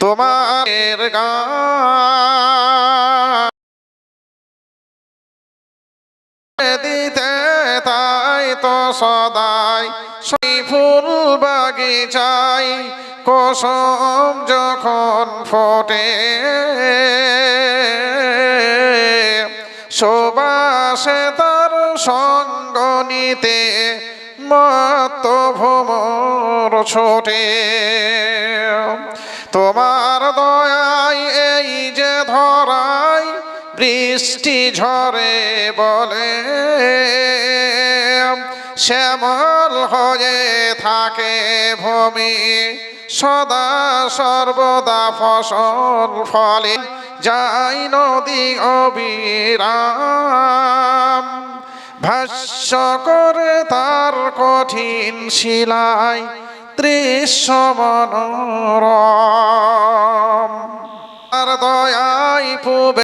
তোমার দিতে তাই তো সদাই সেই ফুল বাগিচাই কোসম যখন ফোটে। সুবাসে তার সঙ্গ নিতে মত ভ্রমর ছোটে। তোমার দয়াই এই যে ধরাই, বৃষ্টি ঝরে বলে। শ্যামল হয়ে থাকে ভূমি, সদা সর্বদা ফসল ফলে, যাই নদী অবিরাম ভাষ্য করে তার কঠিন শিলায় দৃশ্য মনোরম। দয়াই পুবে